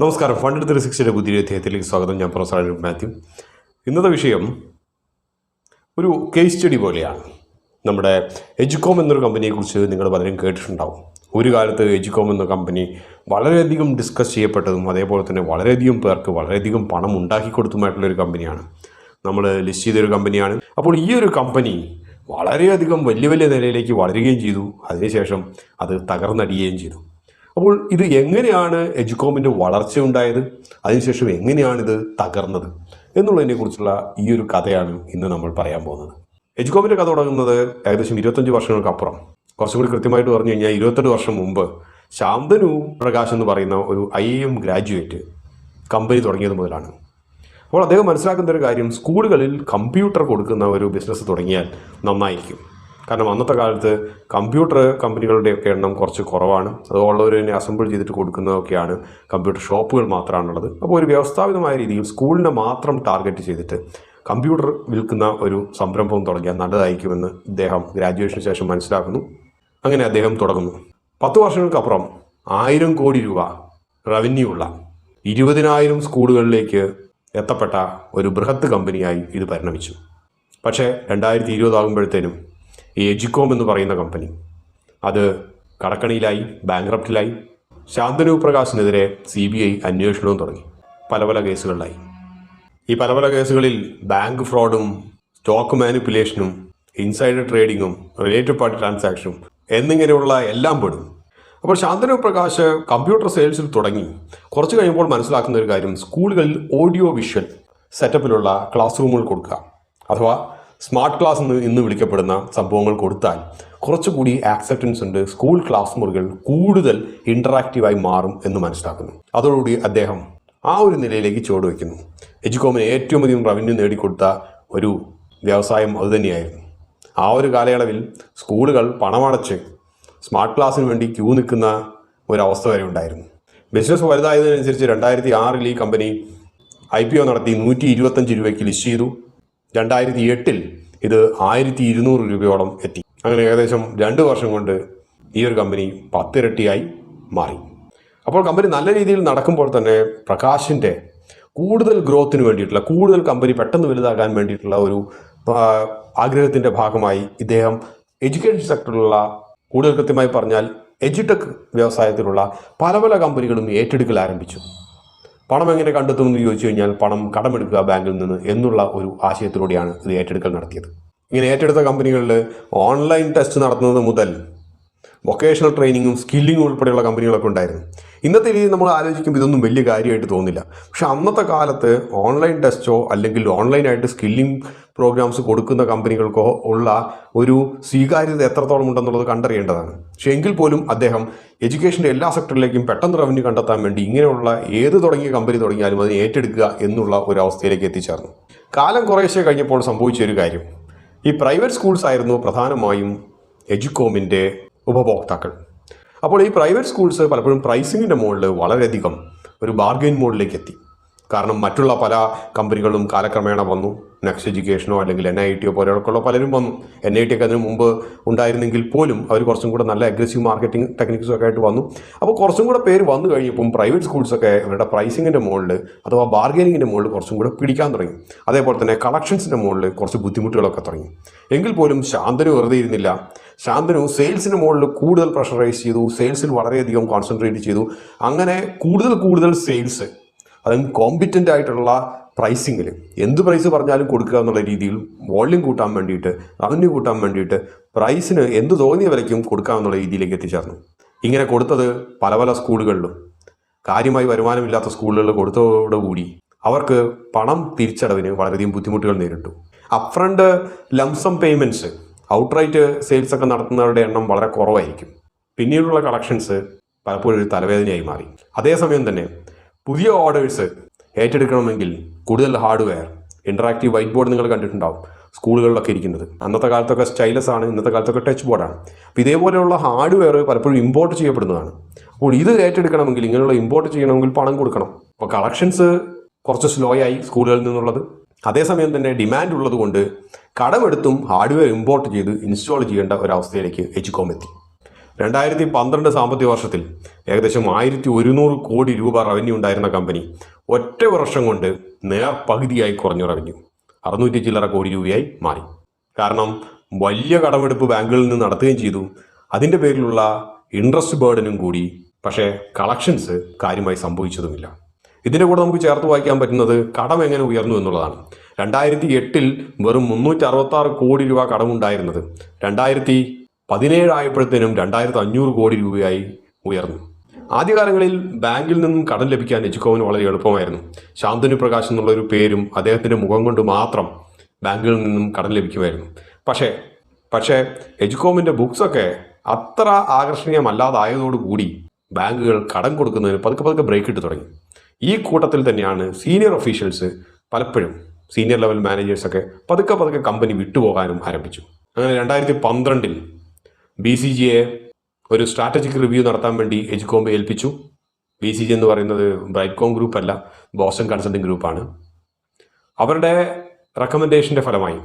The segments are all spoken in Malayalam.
നമസ്കാരം. ഫണ്ട് ത്രീ സിക്സ്റ്റിയുടെ പുതിയ അധ്യായത്തിലേക്ക് സ്വാഗതം. ഞാൻ പ്രൊഫസർ മാത്യു. ഇന്നത്തെ വിഷയം ഒരു കേസ് സ്റ്റഡി പോലെയാണ്. നമ്മുടെ എജുകോം എന്നൊരു കമ്പനിയെക്കുറിച്ച് നിങ്ങൾ പലരും കേട്ടിട്ടുണ്ടാവും. ഒരു കാലത്ത് എജുകോം എന്ന കമ്പനി വളരെയധികം ഡിസ്കസ് ചെയ്യപ്പെട്ടതും അതേപോലെ തന്നെ വളരെയധികം പേർക്ക് വളരെയധികം പണം ഉണ്ടാക്കി കൊടുത്തുമായിട്ടുള്ള ഒരു കമ്പനിയാണ്. നമ്മൾ ലിസ്റ്റ് ചെയ്തൊരു കമ്പനിയാണ്. അപ്പോൾ ഈ ഒരു കമ്പനി വളരെയധികം വലിയ വലിയ നിലയിലേക്ക് വളരുകയും ചെയ്തു. അതിനുശേഷം അത് തകർന്നടിയുകയും ചെയ്തു. അപ്പോൾ ഇത് എങ്ങനെയാണ് എജുകോമിന്റെ വളർച്ച ഉണ്ടായത് അതിനുശേഷം എങ്ങനെയാണിത് തകർന്നത്? എന്നുള്ളതിനെ കുറിച്ചുള്ള ഈ ഒരു കഥയാണ് ഇന്ന് നമ്മൾ പറയാൻ പോകുന്നത്. എജുകോമിന്റെ കഥ തുടങ്ങുന്നത് ഏകദേശം ഇരുപത്തഞ്ച് വർഷങ്ങൾക്കപ്പുറം കുറച്ചും കൂടി കൃത്യമായിട്ട് പറഞ്ഞു കഴിഞ്ഞാൽ ഇരുപത്തെട്ട് വർഷം മുമ്പ് ശാന്തനു പ്രകാശ് എന്ന് പറയുന്ന ഒരു ഐ എം ഗ്രാജുവേറ്റ് കമ്പനി തുടങ്ങിയത് മുതലാണ്. അപ്പോൾ അദ്ദേഹം മനസ്സിലാക്കുന്ന ഒരു കാര്യം സ്കൂളുകളിൽ കമ്പ്യൂട്ടർ കൊടുക്കുന്ന ഒരു ബിസിനസ് തുടങ്ങിയാൽ നന്നായിരിക്കും. കാരണം അന്നത്തെ കാലത്ത് കമ്പ്യൂട്ടർ കമ്പനികളുടെയൊക്കെ എണ്ണം കുറച്ച് കുറവാണ്. അത് ഉള്ളവരെ അസംബിൾ ചെയ്തിട്ട് കൊടുക്കുന്നതൊക്കെയാണ് കമ്പ്യൂട്ടർ ഷോപ്പുകൾ മാത്രമാണുള്ളത്. അപ്പോൾ ഒരു വ്യവസ്ഥാപിതമായ രീതിയിൽ സ്കൂളിനെ മാത്രം ടാർഗറ്റ് ചെയ്തിട്ട് കമ്പ്യൂട്ടർ വിൽക്കുന്ന ഒരു സംരംഭം തുടങ്ങിയാൽ നല്ലതായിരിക്കുമെന്ന് ഇദ്ദേഹം ഗ്രാജുവേഷന് ശേഷം മനസ്സിലാക്കുന്നു. അങ്ങനെ അദ്ദേഹം തുടങ്ങുന്നു. പത്ത് വർഷങ്ങൾക്കപ്പുറം ആയിരം കോടി രൂപ റവന്യൂ ഉള്ള ഇരുപതിനായിരം സ്കൂളുകളിലേക്ക് എത്തപ്പെട്ട ഒരു ബൃഹത്ത് കമ്പനിയായി ഇത് പരിണമിച്ചു. പക്ഷേ രണ്ടായിരത്തി ഇരുപതാകുമ്പോഴത്തേനും ഈ എജിക്കോം എന്ന് പറയുന്ന കമ്പനി. അത് കടക്കണിയിലായി ബാങ്ക്രപ്റ്റിലായി ശാന്തനു പ്രകാശിനെതിരെ സി ബി ഐ അന്വേഷണവും തുടങ്ങി. പല പല കേസുകളിലായി. ഈ പല പല കേസുകളിൽ ബാങ്ക് ഫ്രോഡും സ്റ്റോക്ക് മാനിപ്പുലേഷനും ഇൻസൈഡർ ട്രേഡിങ്ങും റിലേറ്റഡ് പാർട്ടി ട്രാൻസാക്ഷനും എന്നിങ്ങനെയുള്ള എല്ലാം പെടും. അപ്പോൾ ശാന്തനു പ്രകാശ് കമ്പ്യൂട്ടർ സെയിൽസിൽ തുടങ്ങി. കുറച്ച് കഴിയുമ്പോൾ മനസ്സിലാക്കുന്ന ഒരു കാര്യം സ്കൂളുകളിൽ ഓഡിയോ വിഷ്വൽ സെറ്റപ്പിലുള്ള ക്ലാസ് റൂമുകൾ കൊടുക്കുക. അഥവാ സ്മാർട്ട് ക്ലാസ് എന്ന് ഇന്ന് വിളിക്കപ്പെടുന്ന സംഭവങ്ങൾ കൊടുത്താൽ കുറച്ചുകൂടി ആക്സെപ്റ്റൻസ് ഉണ്ട് സ്കൂൾ ക്ലാസ് മുറികൾ കൂടുതൽ ഇന്ററാക്റ്റീവായി മാറും എന്ന് മനസ്സിലാക്കുന്നു. അതോടുകൂടി അദ്ദേഹം ആ ഒരു നിലയിലേക്ക് ചുവട് വയ്ക്കുന്നു. എജുകോമിന് ഏറ്റവും അധികം റവന്യൂ നേടിക്കൊടുത്ത ഒരു വ്യവസായം അതുതന്നെയായിരുന്നു ആ ഒരു കാലയളവിൽ സ്കൂളുകൾ പണമടച്ച് സ്മാർട്ട് ക്ലാസ്സിന് വേണ്ടി ക്യൂ നിൽക്കുന്ന ഒരവസ്ഥ വരെ ഉണ്ടായിരുന്നു. ബിസിനസ് വലുതായതിനനുസരിച്ച് രണ്ടായിരത്തി ആറിൽ ഈ കമ്പനി ഐ പി ഒ നടത്തി നൂറ്റി ഇരുപത്തഞ്ച് രൂപയ്ക്ക് ലിസ്റ്റ് ചെയ്തു. രണ്ടായിരത്തി എട്ടിൽ ഇത് ആയിരത്തി ഇരുന്നൂറ് രൂപയോളം എത്തി. അങ്ങനെ ഏകദേശം രണ്ട് വർഷം കൊണ്ട് ഈ ഒരു കമ്പനി പത്തിരട്ടിയായി മാറി. അപ്പോൾ കമ്പനി നല്ല രീതിയിൽ നടക്കുമ്പോൾ തന്നെ പ്രകാശിന്റെ കൂടുതൽ ഗ്രോത്തിന് വേണ്ടിയിട്ടുള്ള കൂടുതൽ കമ്പനി പെട്ടെന്ന് വലുതാകാൻ വേണ്ടിയിട്ടുള്ള ഒരു ആഗ്രഹത്തിന്റെ ഭാഗമായി ഇദ്ദേഹം എഡ്യൂക്കേഷൻ സെക്ടറിലുള്ള കൂടുതൽ കൃത്യമായി പറഞ്ഞാൽ എജുടെക് വ്യവസായത്തിലുള്ള പല പല കമ്പനികളും ഏറ്റെടുക്കൽ ആരംഭിച്ചു. പണം എങ്ങനെ കണ്ടെത്തുമെന്ന് ചോദിച്ചു കഴിഞ്ഞാൽ പണം കടമെടുക്കുക ബാങ്കിൽ നിന്ന് എന്നുള്ള ഒരു ആശയത്തിലൂടെയാണ് ഇത് ഏറ്റെടുക്കൽ നടത്തിയത്. ഇങ്ങനെ ഏറ്റെടുത്ത കമ്പനികളിൽ ഓൺലൈൻ ടെസ്റ്റ് നടത്തുന്നത് മുതൽ വൊക്കേഷണൽ ട്രെയിനിങ്ങും സ്കില്ലിങ്ങും ഉൾപ്പെടെയുള്ള കമ്പനികളൊക്കെ ഉണ്ടായിരുന്നു. ഇന്നത്തെ രീതി നമ്മൾ ആലോചിക്കുമ്പോൾ ഇതൊന്നും വലിയ കാര്യമായിട്ട് തോന്നില്ല. പക്ഷെ അന്നത്തെ കാലത്ത് ഓൺലൈൻ ടെസ്റ്റോ അല്ലെങ്കിൽ ഓൺലൈനായിട്ട് സ്കില്ലിംഗ് പ്രോഗ്രാംസ് കൊടുക്കുന്ന കമ്പനികൾക്കോ ഉള്ള ഒരു സ്വീകാര്യത എത്രത്തോളം ഉണ്ടെന്നുള്ളത് കണ്ടറിയേണ്ടതാണ്. പക്ഷേ എങ്കിൽ പോലും അദ്ദേഹം എഡ്യൂക്കേഷന്റെ എല്ലാ സെക്ടറിലേക്കും പെട്ടെന്ന് റവന്യൂ കണ്ടെത്താൻ വേണ്ടി ഇങ്ങനെയുള്ള ഏത് തുടങ്ങിയ കമ്പനി തുടങ്ങിയാലും അതിനെ ഏറ്റെടുക്കുക എന്നുള്ള ഒരു അവസ്ഥയിലേക്ക് എത്തിച്ചേർന്നു. കാലം കുറേശ്ശെ കഴിഞ്ഞപ്പോൾ സംഭവിച്ച ഒരു കാര്യം. ഈ പ്രൈവറ്റ് സ്കൂൾസ് ആയിരുന്നു പ്രധാനമായും എജുകോമിന്റെ ഉപഭോക്താക്കൾ. അപ്പോൾ ഈ പ്രൈവറ്റ് സ്കൂൾസ് പലപ്പോഴും പ്രൈസിങ്ങിന്റെ മുകളിൽ വളരെയധികം ഒരു ബാർഗെയിൻ മോഡിലേക്ക് എത്തി. കാരണം മറ്റുള്ള പല കമ്പനികളും കാലക്രമേണ വന്നു. നെക്സ്റ്റ് എഡ്യൂക്കേഷനോ അല്ലെങ്കിൽ എൻ ഐ ടിയോ പോലെയൊക്കെയുള്ള പലരും വന്നു. എൻ ഐ ടി ഒക്കെ അതിന് മുമ്പ് ഉണ്ടായിരുന്നെങ്കിൽ പോലും അവർ കുറച്ചും കൂടെ നല്ല അഗ്രസീവ് മാർക്കറ്റിംഗ് ടെക്നിക്സും ഒക്കെ ആയിട്ട് വന്നു. അപ്പോൾ കുറച്ചും കൂടെ പേര് വന്നു കഴിഞ്ഞപ്പം പ്രൈവറ്റ് സ്കൂൾസൊക്കെ ഇവരുടെ പ്രൈസിങ്ങിന്റെ മുകളിൽ അഥവാ ബാർഗെയിനിങ്ങിന്റെ മുകളിൽ കുറച്ചും കൂടെ പിടിക്കാൻ തുടങ്ങി. അതേപോലെ തന്നെ കളക്ഷൻസിന്റെ മുകളിൽ കുറച്ച് ബുദ്ധിമുട്ടുകളൊക്കെ തുടങ്ങി. എങ്കിൽ പോലും ശാന്തനു വെറുതെ ഇരുന്നില്ല. ശാന്തനു സെയിൽസിന് മുകളിൽ കൂടുതൽ പ്രഷറൈസ് ചെയ്തു. സെയിൽസിൽ വളരെയധികം കോൺസെൻട്രേറ്റ് ചെയ്തു. അങ്ങനെ കൂടുതൽ കൂടുതൽ സെയിൽസ് അതും കോമ്പിറ്റന്റ് ആയിട്ടുള്ള പ്രൈസിങ്ങിൽ എന്ത് പ്രൈസ് പറഞ്ഞാലും കൊടുക്കുക എന്നുള്ള രീതിയിൽ വോള്യം കൂട്ടാൻ വേണ്ടിയിട്ട് റവന്യൂ കൂട്ടാൻ വേണ്ടിയിട്ട് പ്രൈസിന് എന്ത് തോന്നിയ വിലയ്ക്കും കൊടുക്കുക എന്നുള്ള രീതിയിലേക്ക് എത്തിച്ചേർന്നു. ഇങ്ങനെ കൊടുത്തത് പല പല സ്കൂളുകളിലും. കാര്യമായി വരുമാനമില്ലാത്ത സ്കൂളുകളിൽ കൊടുത്തതോടുകൂടി അവർക്ക് പണം തിരിച്ചടവിന് വളരെയധികം ബുദ്ധിമുട്ടുകൾ നേരിട്ടു. Upfront lump sum payments outright sales ഒക്കെ നടത്തുന്നവരുടെ എണ്ണം വളരെ കുറവായിരിക്കും. പിന്നീടുള്ള കളക്ഷൻസ് പലപ്പോഴും ഒരു തലവേദനയായി മാറി. അതേസമയം തന്നെ പുതിയ ഓർഡേഴ്സ് ഏറ്റെടുക്കണമെങ്കിൽ കൂടുതൽ ഹാർഡ്വെയർ ഇൻട്രാക്റ്റീവ് വൈറ്റ് ബോർഡ് നിങ്ങൾ കണ്ടിട്ടുണ്ടാവും സ്കൂളുകളിലൊക്കെ ഇരിക്കുന്നത്. അന്നത്തെ കാലത്തൊക്കെ സ്റ്റൈലസ് ആണ് ഇന്നത്തെ കാലത്തൊക്കെ ടച്ച് ബോർഡാണ് അപ്പോൾ ഇതേപോലെയുള്ള ഹാർഡ്വെയർ പലപ്പോഴും ഇമ്പോർട്ട് ചെയ്യപ്പെടുന്നതാണ്. അപ്പോൾ ഇത് ഏറ്റെടുക്കണമെങ്കിൽ ഇങ്ങനെയുള്ള ഇമ്പോർട്ട് ചെയ്യണമെങ്കിൽ പണം കൊടുക്കണം. അപ്പോൾ കളക്ഷൻസ് കുറച്ച് സ്ലോ ആയി സ്കൂളുകളിൽ നിന്നുള്ളത്. അതേസമയം തന്നെ ഡിമാൻഡ് ഉള്ളതുകൊണ്ട് കടമെടുത്തും ഹാർഡ്വെയർ ഇമ്പോർട്ട് ചെയ്ത് ഇൻസ്റ്റാൾ ചെയ്യേണ്ട ഒരവസ്ഥയിലേക്ക് എച്ചുകോം എത്തി. രണ്ടായിരത്തി പന്ത്രണ്ട് സാമ്പത്തിക വർഷത്തിൽ ഏകദേശം ആയിരത്തി ഒരുന്നൂറ് കോടി രൂപ റവന്യൂ ഉണ്ടായിരുന്ന കമ്പനി ഒറ്റ വർഷം കൊണ്ട് നേർ പകുതിയായി കുറഞ്ഞു റവന്യൂ അറുന്നൂറ്റി ചില്ലറ കോടി രൂപയായി മാറി. കാരണം വലിയ കടമെടുപ്പ് ബാങ്കുകളിൽ നിന്ന് നടത്തുകയും ചെയ്തു. അതിന്റെ പേരിലുള്ള ഇൻട്രസ്റ്റ് ബേർഡനും കൂടി. പക്ഷേ കളക്ഷൻസ് കാര്യമായി സംഭവിച്ചതുമില്ല. ഇതിന്റെ കൂടെ നമുക്ക് ചേർത്ത് വായിക്കാൻ പറ്റുന്നത് കടം എങ്ങനെ ഉയർന്നു എന്നുള്ളതാണ്. രണ്ടായിരത്തി എട്ടിൽ വെറും മുന്നൂറ്റി അറുപത്തി ആറ് കോടി രൂപ കടമുണ്ടായിരുന്നത്. രണ്ടായിരത്തി പതിനേഴായപ്പോഴത്തേനും രണ്ടായിരത്തി അഞ്ഞൂറ് കോടി രൂപയായി ഉയർന്നു. ആദ്യകാലങ്ങളിൽ ബാങ്കിൽ നിന്നും കടം ലഭിക്കാൻ എജുക്കോവിന് വളരെ എളുപ്പമായിരുന്നു. ശാന്തനു പ്രകാശ് എന്നുള്ള ഒരു പേരും അദ്ദേഹത്തിന്റെ മുഖം കൊണ്ട് മാത്രം ബാങ്കിൽ നിന്നും കടം ലഭിക്കുമായിരുന്നു. പക്ഷേ പക്ഷേ എജുക്കോമിന്റെ ബുക്സൊക്കെ അത്ര ആകർഷണീയമല്ലാതായതോടുകൂടി ബാങ്കുകൾ കടം കൊടുക്കുന്നതിന് പതുക്കെ പതുക്കെ ബ്രേക്ക് ഇട്ട് തുടങ്ങി. ഈ കൂട്ടത്തിൽ തന്നെയാണ് സീനിയർ ഒഫീഷ്യൽസ് പലപ്പോഴും സീനിയർ ലെവൽ മാനേജേഴ്സൊക്കെ പതുക്കെ പതുക്കെ കമ്പനി വിട്ടുപോകാനും ആരംഭിച്ചു. അങ്ങനെ രണ്ടായിരത്തി പന്ത്രണ്ടിൽ ബി സി ജിയെ ഒരു സ്ട്രാറ്റജിക് റിവ്യൂ നടത്താൻ വേണ്ടി എജുകോംബെ ഏൽപ്പിച്ചു. ബി സി ജി എന്ന് പറയുന്നത് ബ്രൈറ്റ്കോം ഗ്രൂപ്പ് അല്ല ബോസ്റ്റൺ കൺസൾട്ടിംഗ് ഗ്രൂപ്പാണ് അവരുടെ റെക്കമെൻഡേഷന്റെ ഫലമായി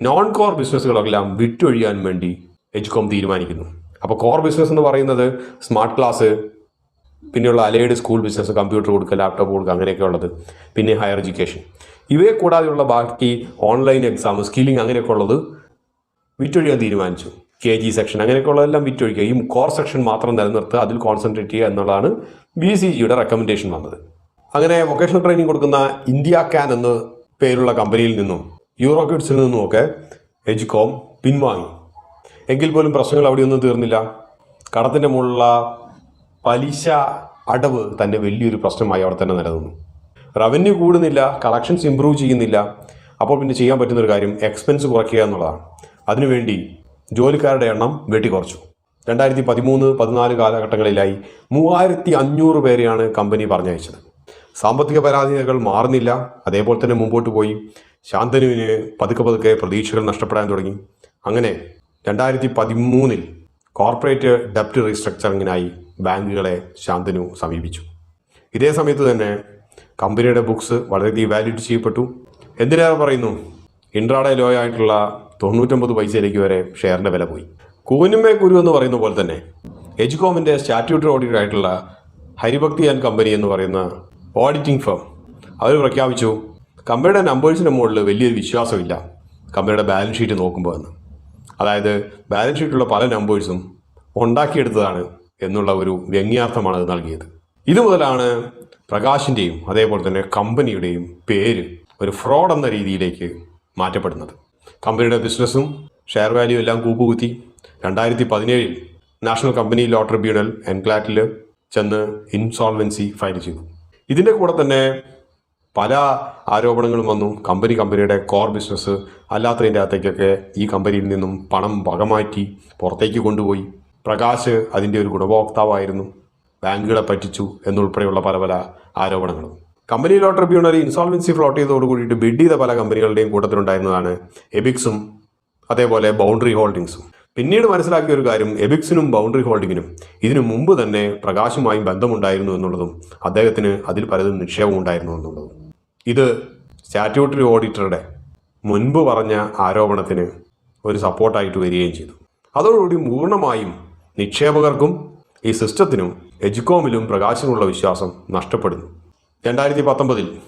നോൺ കോർ ബിസിനസ്സുകളെല്ലാം വിട്ടൊഴിയാൻ വേണ്ടി എജുകോം തീരുമാനിക്കുന്നു. അപ്പോൾ കോർ ബിസിനസ് എന്ന് പറയുന്നത് സ്മാർട്ട് ക്ലാസ് പിന്നെയുള്ള അലൈഡ് സ്കൂൾ ബിസിനസ് കമ്പ്യൂട്ടർ കൊടുക്കുക ലാപ്ടോപ്പ് കൊടുക്കുക അങ്ങനെയൊക്കെ ഉള്ളത്. പിന്നെ ഹയർ എഡ്യൂക്കേഷൻ ഇവയെ കൂടാതെയുള്ള ബാക്കി ഓൺലൈൻ എക്സാം സ്കില്ലിംഗ് അങ്ങനെയൊക്കെ ഉള്ളത് വിറ്റൊഴിയാൻ തീരുമാനിച്ചു. കെ ജി സെക്ഷൻ അങ്ങനെയൊക്കെയുള്ളതെല്ലാം വിറ്റൊഴിക്കുക. ഈ കോർ സെക്ഷൻ മാത്രം നിലനിർത്തുക അതിൽ കോൺസെൻട്രേറ്റ് ചെയ്യുക എന്നുള്ളതാണ് ബി സി ജിയുടെ റെക്കമെൻഡേഷൻ വന്നത്. അങ്ങനെ വൊക്കേഷണൽ ട്രെയിനിങ് കൊടുക്കുന്ന ഇന്ത്യ ക്യാൻ എന്ന പേരുള്ള കമ്പനിയിൽ നിന്നും യൂറോക്യൂട്സിൽ നിന്നും നിന്നുമൊക്കെ എജ്കോം പിൻവാങ്ങി. എങ്കിൽ പോലും പ്രശ്നങ്ങൾ അവിടെയൊന്നും തീർന്നില്ല. കടത്തിന്റെ മുകളിലുള്ള പലിശ അടവ് തന്നെ വലിയൊരു പ്രശ്നമായി അവിടെ തന്നെ നിലനിന്നു. റവന്യൂ കൂടുന്നില്ല കളക്ഷൻസ് ഇമ്പ്രൂവ് ചെയ്യുന്നില്ല. അപ്പോൾ പിന്നെ ചെയ്യാൻ പറ്റുന്നൊരു കാര്യം എക്സ്പെൻസ് കുറയ്ക്കുക എന്നുള്ളതാണ്. അതിനുവേണ്ടി ജോലിക്കാരുടെ എണ്ണം വെട്ടിക്കുറച്ചു. രണ്ടായിരത്തി പതിമൂന്ന് പതിനാല് കാലഘട്ടങ്ങളിലായി മൂവായിരത്തി അഞ്ഞൂറ് പേരെയാണ് കമ്പനി പറഞ്ഞയച്ചത്. സാമ്പത്തിക പരാധീനതകൾ മാറുന്നില്ല. അതേപോലെ തന്നെ മുമ്പോട്ട് പോയി. ശാന്തനുവിന് പതുക്കെ പതുക്കെ പ്രതീക്ഷകൾ നഷ്ടപ്പെടാൻ തുടങ്ങി. അങ്ങനെ രണ്ടായിരത്തി പതിമൂന്നിൽ കോർപ്പറേറ്റ് ഡെപ്റ്റ് റീസ്ട്രക്ചറിങ്ങിനായി ബാങ്കുകളെ ശാന്തനു സമീപിച്ചു. ഇതേ സമയത്ത് തന്നെ കമ്പനിയുടെ ബുക്സ് വളരെ ഡീവാല്യൂട്ട് ചെയ്യപ്പെട്ടു. എന്തിനേറെ പറയുന്നു? ഇൻട്രാഡേ ലോ ആയിട്ടുള്ള തൊണ്ണൂറ്റൊമ്പത് പൈസയിലേക്ക് വരെ ഷെയറിന്റെ വില പോയി. കൂനുമേ കുരു എന്ന് പറയുന്ന പോലെ തന്നെ എജുകോമിന്റെ സ്റ്റാറ്റ്യൂട്ടറി ഓഡിറ്റർ ആയിട്ടുള്ള ഹരിഭക്തി ആൻഡ് കമ്പനി എന്ന് പറയുന്ന ഓഡിറ്റിംഗ് ഫേം. അവർ പ്രഖ്യാപിച്ചു കമ്പനിയുടെ നമ്പേഴ്സിന്റെ മുകളിൽ വലിയൊരു വിശ്വാസമില്ല. കമ്പനിയുടെ ബാലൻസ് ഷീറ്റ് നോക്കുമ്പോൾ എന്ന്. അതായത് ബാലൻസ് ഷീറ്റുള്ള പല നമ്പേഴ്സും ഉണ്ടാക്കിയെടുത്തതാണ് എന്നുള്ള ഒരു വ്യംഗ്യാർത്ഥമാണ് അത് നൽകിയത്. ഇത് മുതലാണ് പ്രകാശിന്റെയും അതേപോലെ തന്നെ കമ്പനിയുടെയും പേര് ഒരു ഫ്രോഡ് എന്ന രീതിയിലേക്ക് മാറ്റപ്പെടുന്നത്. കമ്പനിയുടെ ബിസിനസ്സും ഷെയർ വാല്യൂ എല്ലാം കൂപ്പുകുത്തി രണ്ടായിരത്തി പതിനേഴിൽ നാഷണൽ കമ്പനി ലോ ട്രിബ്യൂണൽ എൻക്ലാറ്റിൽ ചെന്ന് ഇൻസോൾവൻസി ഫയൽ ചെയ്തു. ഇതിന്റെ കൂടെ തന്നെ പല ആരോപണങ്ങളും വന്നു. കമ്പനി കമ്പനിയുടെ കോർ ബിസിനസ് അല്ലാത്തതിന്റെ അകത്തേക്കൊക്കെ ഈ കമ്പനിയിൽ നിന്നും പണം വകമാറ്റി പുറത്തേക്ക് കൊണ്ടുപോയി. പ്രകാശ് അതിന്റെ ഒരു ഗുണഭോക്താവായിരുന്നു. ബാങ്കുകളെ പറ്റിച്ചു എന്നുൾപ്പെടെയുള്ള പല പല ആരോപണങ്ങളും. Company law tribunal insolvency float ചെയ്തതോട് കൂടിയിട്ട് ബിഡ് ചെയ്ത പല കമ്പനികളുടെയും കൂട്ടത്തിലുണ്ടായിരുന്നതാണ് എബിക്സും അതേപോലെ ബൗണ്ടറി ഹോൾഡിങ്സും. പിന്നീട് മനസ്സിലാക്കിയ ഒരു കാര്യം എബിക്സിനും ബൗണ്ടറി ഹോൾഡിങ്ങിനും ഇതിനു മുമ്പ് തന്നെ പ്രകാശുമായും ബന്ധമുണ്ടായിരുന്നു എന്നുള്ളതും അദ്ദേഹത്തിന് അതിൽ പലതും നിക്ഷേപം ഉണ്ടായിരുന്നു എന്നുള്ളതും. ഇത് സ്റ്റാറ്റ്യൂട്ടറി ഓഡിറ്ററുടെ മുൻപ് പറഞ്ഞ ആരോപണത്തിന് ഒരു സപ്പോർട്ടായിട്ട് വരികയും ചെയ്തു. അതോടുകൂടി പൂർണമായും നിക്ഷേപകർക്കും ഈ സിസ്റ്റത്തിനും എജുക്കോമിലും പ്രകാശിനുമുള്ള വിശ്വാസം നഷ്ടപ്പെടുന്നു. രണ്ടായിരത്തി പത്തൊമ്പതിൽ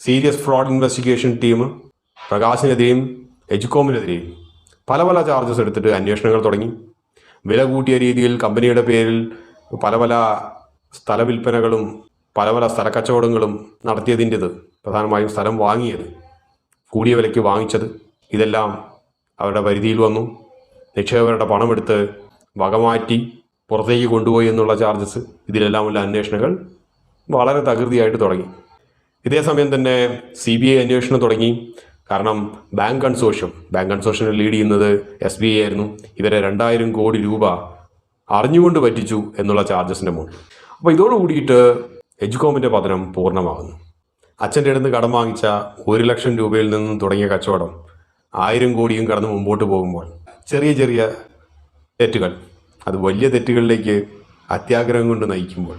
സീരിയസ് ഫ്രോഡ് ഇൻവെസ്റ്റിഗേഷൻ ടീം പ്രകാശിനെതിരെയും എജുകോമിനെതിരെയും പല പല ചാർജസ് എടുത്തിട്ട് അന്വേഷണങ്ങൾ തുടങ്ങി. വില കൂട്ടിയ രീതിയിൽ കമ്പനിയുടെ പേരിൽ പല പല സ്ഥല വിൽപ്പനകളും പല പല സ്ഥലക്കച്ചവടങ്ങളും നടത്തിയതിന്റെത് പ്രധാനമായും സ്ഥലം വാങ്ങിയത് കൂടിയ വിലയ്ക്ക് വാങ്ങിച്ചത്. ഇതെല്ലാം അവരുടെ പരിധിയിൽ വന്നു. നിക്ഷേപകരുടെ പണമെടുത്ത് വകമാറ്റി പുറത്തേക്ക് കൊണ്ടുപോയി എന്നുള്ള ചാർജസ്. ഇതിലെല്ലാമുള്ള അന്വേഷണങ്ങൾ വളരെ തകൃതിയായിട്ട് തുടങ്ങി. ഇതേ സമയം തന്നെ സി ബി ഐ അന്വേഷണം തുടങ്ങി. കാരണം bank consortium bank consortium lead ചെയ്യുന്നത് എസ് ബി ഐ ആയിരുന്നു. ഇവരെ രണ്ടായിരം കോടി രൂപ അറിഞ്ഞുകൊണ്ട് പറ്റിച്ചു എന്നുള്ള ചാർജസിന്റെ മുകളിൽ അപ്പോൾ ഇതോട് കൂടിയിട്ട് എജുകോമിന്റെ പതനം പൂർണമാകുന്നു. അച്ഛന്റെ അടുത്ത് കടം വാങ്ങിച്ച ഒരു ലക്ഷം രൂപയിൽ നിന്നും തുടങ്ങിയ കച്ചവടം ആയിരം കോടിയും കടന്ന് മുമ്പോട്ട് പോകുമ്പോൾ ചെറിയ ചെറിയ തെറ്റുകൾ അത് വലിയ തെറ്റുകളിലേക്ക് അത്യാഗ്രഹം കൊണ്ട് നയിക്കുമ്പോൾ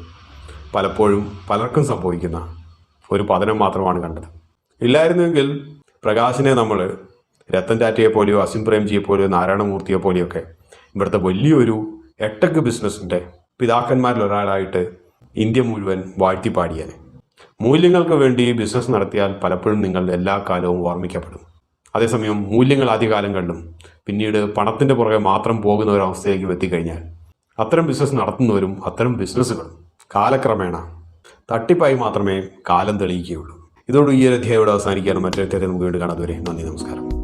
പലപ്പോഴും പലർക്കും സംഭവിക്കുന്ന ഒരു പതനം മാത്രമാണ് കണ്ടത്. ഇല്ലായിരുന്നെങ്കിൽ പ്രകാശിനെ നമ്മൾ രത്തൻ ടാറ്റയെ പോലെയോ അസിം പ്രേംജിയെ പോലെയോ നാരായണമൂർത്തിയെ പോലെയൊക്കെ ഇവിടുത്തെ വലിയൊരു എട്ടക്ക് ബിസിനസ്സിന്റെ പിതാക്കന്മാരിൽ ഒരാളായിട്ട് ഇന്ത്യ മുഴുവൻ വാഴ്ത്തിപ്പാടിയാൽ മൂല്യങ്ങൾക്ക് വേണ്ടി ബിസിനസ് നടത്തിയാൽ പലപ്പോഴും നിങ്ങൾ എല്ലാ കാലവും ഓർമ്മിക്കപ്പെടും. അതേസമയം മൂല്യങ്ങൾ ആദ്യകാലം കണ്ടും പിന്നീട് പണത്തിന്റെ പുറകെ മാത്രം പോകുന്ന ഒരു അവസ്ഥയിലേക്ക് എത്തിക്കഴിഞ്ഞാൽ അത്തരം ബിസിനസ് നടത്തുന്നവരും അത്തരം ബിസിനസ്സുകളും കാലക്രമേണ തട്ടിപ്പായി മാത്രമേ കാലം തെളിയിക്കുകയുള്ളൂ ഇതോട് ഈ ഒരു അധ്യായം ഇവിടെ അവസാനിക്കാനും മറ്റൊരു അധ്യായത്തിൽ നമുക്ക് വീണ്ടും കാണാതെ നന്ദി നമസ്കാരം.